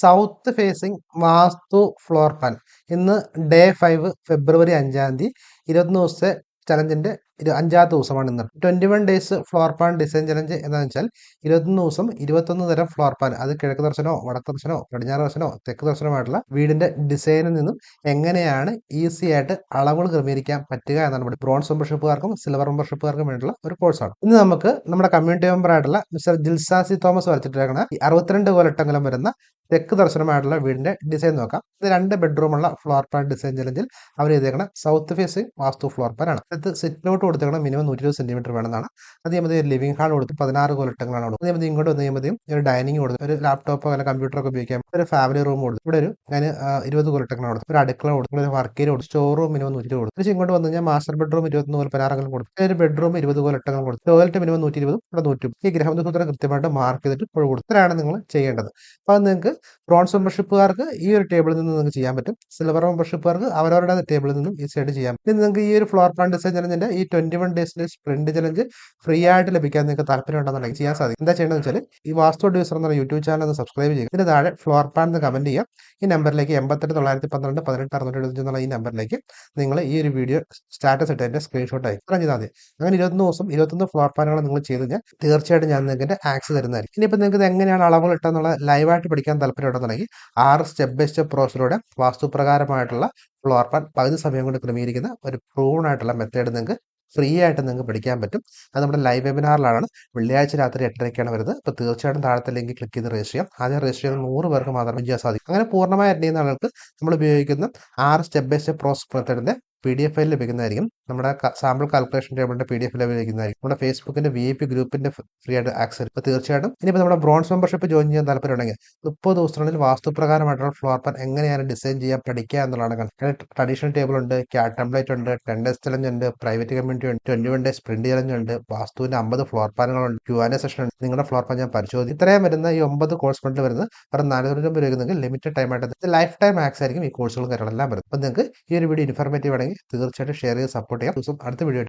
South facing vastu floor plan ഇന്ന് day five February അഞ്ചാം തീയതി. ഇരുപത്തൊന്ന് ദിവസത്തെ ചലഞ്ചിന്റെ ഇത് അഞ്ചാമത്തെ ദിവസമാണ് ഇന്ന്. Twenty one days floor plan design challenge എന്താണെന്ന് വെച്ചാൽ ഇരുപത്തൊന്ന് ദിവസം ഇരുപത്തൊന്ന് തരം ഫ്ലോർ പ്ലാൻ അത് കിഴക്ക് ദർശനോ വടക്ക് ദർശനോ പടിഞ്ഞാറ് ദർശനോ തെക്ക് ദർശനമായിട്ടുള്ള വീടിന്റെ ഡിസൈനിൽ നിന്നും എങ്ങനെയാണ് ഈസി ആയിട്ട് അളവുകൾ ക്രമീകരിക്കാൻ പറ്റുക എന്നാണ് നമ്മുടെ ബ്രോൺസ് മെമ്പർഷിപ്പുകാർക്കും സിൽവർ മെമ്പർഷിപ്പുകാർക്കും വേണ്ടിയുള്ള ഒരു കോഴ്സാണ് ഇന്ന് നമുക്ക് നമ്മുടെ കമ്മ്യൂണിറ്റി മെമ്പർ ആയിട്ടുള്ള മിസ്റ്റർ ജിൽസാസി തോമസ് വരച്ചിട്ടിരിക്കുന്ന അറുപത്തിരണ്ട് കൊലട്ടങ്കലം വരുന്ന തെക്ക് ദർശനമായിട്ടുള്ള വീടിന്റെ ഡിസൈൻ നോക്കാം. ഇത് രണ്ട് ബെഡ്റൂമുള്ള ഫ്ലോർ പ്ലാൻ ഡിസൈൻ ചലഞ്ചിൽ അവർ ചെയ്തേക്കുന്ന south facing vastu floor plan ആണ്. ഇത് സിറ്റ് കൊടുത്തേക്കണം മിനിമം നൂറ്റി ഇരുപത് സെന്റിമീറ്റർ വേണമെന്നാണ്. അത് ചെയ്യുമ്പോൾ ഒരു ലിവിംഗ് ഹാൾ കൊടുത്ത് പതിനാറ് കൊലട്ടങ്ങളാണ് കൊടുക്കുന്നത് അത് ഇങ്ങോട്ട് വന്ന് കഴിയുമ്പോഴത്തേക്കും ഒരു ഡൈനിങ് കൊടുത്ത് ഒരു ലാപ്ടോപ്പ് അല്ലെങ്കിൽ കമ്പ്യൂട്ടർ ഒക്കെ ഉപയോഗിക്കാം ഒരു ഫാമിലി റൂം കൊടുത്തു. ഇവിടെ ഒരു ഞാൻ ഇരുപത് കൊലട്ടങ്ങളാണ് കൊടുത്തു. ഒരു അടുക്കള കൊടുത്തു. ഒരു വർക്ക് കൊടുത്തു. സ്റ്റോർ റൂം മിനിമം നൂറ്റി കൊടുത്തു. തിരിച്ച് ഇങ്ങോട്ട് വന്നു കഴിഞ്ഞാൽ മാസ്റ്റർ ബെഡ്റൂം ഇരുപത്തൊന്ന് പോലെ പതിനാറെങ്കിലും കൊടുത്തു. ഒരു ബെഡ്റൂം ഇരുപത് കൊലട്ടങ്ങൾ കൊടുത്തു. ടോയ്ലറ്റ് മിനിമം നൂറ്റി ഇരുപതും ഇവിടെ നൂറ്റും ഈ ഗ്രഹബന്ധസൂത്രം കൃത്യമായിട്ട് മാർക്ക് ചെയ്തിട്ട് ഇപ്പോൾ കൊടുത്തലാണ് നിങ്ങൾ ചെയ്യേണ്ടത്. അപ്പോൾ നിങ്ങൾക്ക് ബ്രോൺസ് മെമ്പർഷിപ്പുകാർക്ക് ഈ ഒരു ടേബിളിൽ നിന്ന് നിങ്ങൾക്ക് ചെയ്യാൻ പറ്റും. സിൽവർ മെമ്പർഷിപ്പുകാർക്ക് അവരവരുടെ ടേബിളിൽ നിന്നും ഈ സൈഡ് ചെയ്യാം ഇനി നിങ്ങൾക്ക് ഈ ഒരു ഫ്ലോർ പ്ലാൻ ഡിസൈൻ ചെയ്യുന്നതിന്റെ ഈ ട്വന്റി വൺ ഡേയ്സിലെ സ്പ്രിന്റ് ചലഞ്ച് ഫ്രീ ആയിട്ട് ലഭിക്കാൻ നിങ്ങൾക്ക് താല്പര്യം ഉണ്ടെന്നുണ്ടെങ്കിൽ ചെയ്യാൻ സാധിക്കും. എന്താ ചെയ്യണമെന്ന് വെച്ചാൽ ഈ വാസ്തു ഡ്യൂസർ എന്ന യൂട്യൂബ് ചാനൽ ഒന്ന് സബ്സ്ക്രൈബ് ചെയ്യുക. ഇതിന് താഴെ ഫ്ലോർ പാൻ എന്ന് കമന്റ് ചെയ്യാം ഈ നമ്പറിലേക്ക് എൺപത്തെട്ട് തൊള്ളായിരത്തി പന്ത്രണ്ട് പതിനെട്ട് അറുന്നൂറ്റി എഴുപത്തി എന്നുള്ള ഈ നമ്പറിലേക്ക് നിങ്ങൾ ഈ ഒരു വീഡിയോ സ്റ്റാറ്റസ് ഇട്ട് എന്റെ സ്ക്രീൻഷോട്ട് ആയി ചെയ്താൽ മതി. അങ്ങനെ ഇരുപത്തൊന്ന് ദിവസം ഇരുപത്തൊന്ന് ഫ്ലോർ പാനുകൾ നിങ്ങൾ ചെയ്ത് കഴിഞ്ഞാൽ തീർച്ചയായിട്ടും ഞാൻ നിങ്ങൾക്ക് ആക്സസ് തരുന്നതായിരിക്കും. ഇനിയിപ്പോൾ നിങ്ങൾക്ക് എങ്ങനെയാണ് അളവുകൾ ഇട്ടെന്നുള്ള ലൈവായിട്ട് പഠിക്കാൻ താല്പര്യം ഉണ്ടെന്നുണ്ടെങ്കിൽ ആറ് സ്റ്റെപ്പ് ബൈ സ്റ്റെപ്പ് പ്രോസസ്സിലൂടെ വാസ്തുപ്രകാരമായിട്ടുള്ള ഫ്ലോർ പ്ലാൻ പകുതി സമയം കൊണ്ട് ക്രമീകരിക്കുന്ന ഒരു പ്രൂവൺ ആയിട്ടുള്ള മെത്തേഡ് നിങ്ങൾക്ക് ഫ്രീ ആയിട്ട് നിങ്ങൾക്ക് പഠിക്കാൻ പറ്റും. അത് നമ്മുടെ ലൈവ് വെബിനാറിലാണ് വെള്ളിയാഴ്ച രാത്രി എട്ടരയ്ക്കാണ് വരുന്നത്. അപ്പോൾ തീർച്ചയായിട്ടും താഴത്തെ ലിങ്ക് ക്ലിക്ക് ചെയ്ത് രജിസ്റ്റർ ചെയ്യാം. ആദ്യം രജിസ്റ്റർ ചെയ്ത് നൂറ് പേർക്ക് മാത്രമേ ചെയ്യാൻ സാധിക്കും അങ്ങനെ പൂർണമായി അറ്റൻഡ് ചെയ്യുന്ന ആൾക്ക് നമ്മൾ ഉപയോഗിക്കുന്ന ആറ് സ്റ്റെപ്പ് ബൈ സ്റ്റെപ്പ് പ്രോസസ് മെത്തേഡിന്റെ പി ഡി എഫ് ഫയൽ ലഭിക്കുന്നതായിരിക്കും. നമ്മുടെ സാമ്പിൾ കാൽക്കുലേഷൻ ടേബിളിന്റെ പി ഡി എഫ് ലഭിക്കുന്നതായിരിക്കും. നമ്മുടെ ഫേസ്ബുക്കിന്റെ വി പി ഗ്രൂപ്പിന്റെ ഫ്രീ ആയിട്ട് ആക്സസ് അപ്പോൾ തീർച്ചയായിട്ടും ഇനിയിപ്പോൾ നമ്മുടെ ബ്രോൺസ് മെമ്പർഷിപ്പ് ജോയിൻ ചെയ്യാൻ താല്പര്യമുണ്ടെങ്കിൽ മുപ്പത് ദിവസത്തിനുള്ളിൽ വാസ്തുപ്രകാരമായിട്ടുള്ള ഫ്ലോർ പ്ലാൻ എങ്ങനെയാണ് ഡിസൈൻ ചെയ്യാൻ പഠിക്കുക എന്നുള്ളതാണ് ട്രഡീഷണൽ ടേബിൾ ഉണ്ട് ടെംപ്ലേറ്റ് ഉണ്ട് ടെൻ ഡേസ് ചലഞ്ച് ഉണ്ട് പ്രൈവറ്റ് കമ്മ്യൂണിറ്റി ഉണ്ട് twenty one days print challenge ഉണ്ട് വാസ്തുവിന്റെ അമ്പത് ഫ്ലോർ പ്ലാനുകളുണ്ട് ക്യു ആൻ സെഷൻ ഉണ്ട്. നിങ്ങളുടെ ഫ്ലോർ പ്ലാൻ ഞാൻ പരിശോധിക്കും. ഇത്രയും വരുന്ന ഈ ഒമ്പത് കോഴ്സ് ഫണ്ട് വരുന്നത് വെറും നാനൂറ് രൂപ ലിമിറ്റഡ് ടൈം ആയിട്ട് ലൈഫ് ടൈം ആക്സ് ആയിരിക്കും ഈ കോഴ്സുകളും കാര്യങ്ങളെല്ലാം വരുന്നത്. അപ്പോൾ നിങ്ങൾക്ക് ഈ ഒരു വീഡിയോ ഇൻഫോർമേറ്റീവ് ആണെങ്കിൽ തീർച്ചയായിട്ടും ഷെയർ ചെയ്ത് സപ്പോർട്ട് ചെയ്യാം. അടുത്ത വീഡിയോ